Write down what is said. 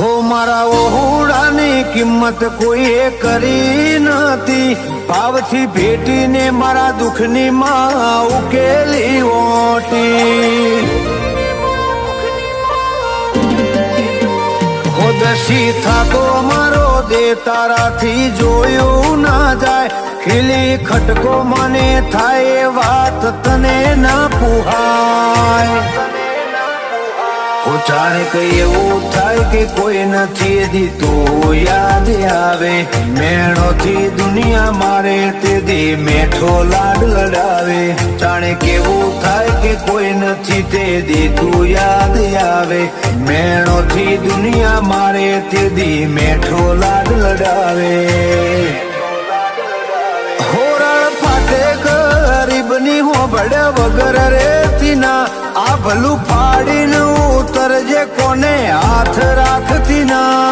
હો મારા ઓહુડાની કિંમત કોઈએ કરી નથી. ભાવથી ભેટીને મારા દુઃખની માં ઉકેલી ઓટી હો દશી થાકો મારો દે તારાથી જોયું ના જાય. ખીલી ખટકો મને થાય વાત તને ના પુહાય. ઓ જાણે કઈ એવું થાય કે કોઈ નથી દીધું યાદ આવે. મેણોથી દુનિયા મારે તે દી મેઠો લાડ લડાવે. જાણે કેવું થાય કે કોઈ નથી તે દીધું યાદ આવે. મેણોથી દુનિયા મારે તે દી મેઠો લાડ લડાવે. હોરણ ફાટે ગરીબની હોબળે વગર રાખતી આ ભલું પાડીને ઉતરજે કોને હાથ રાખતી ના?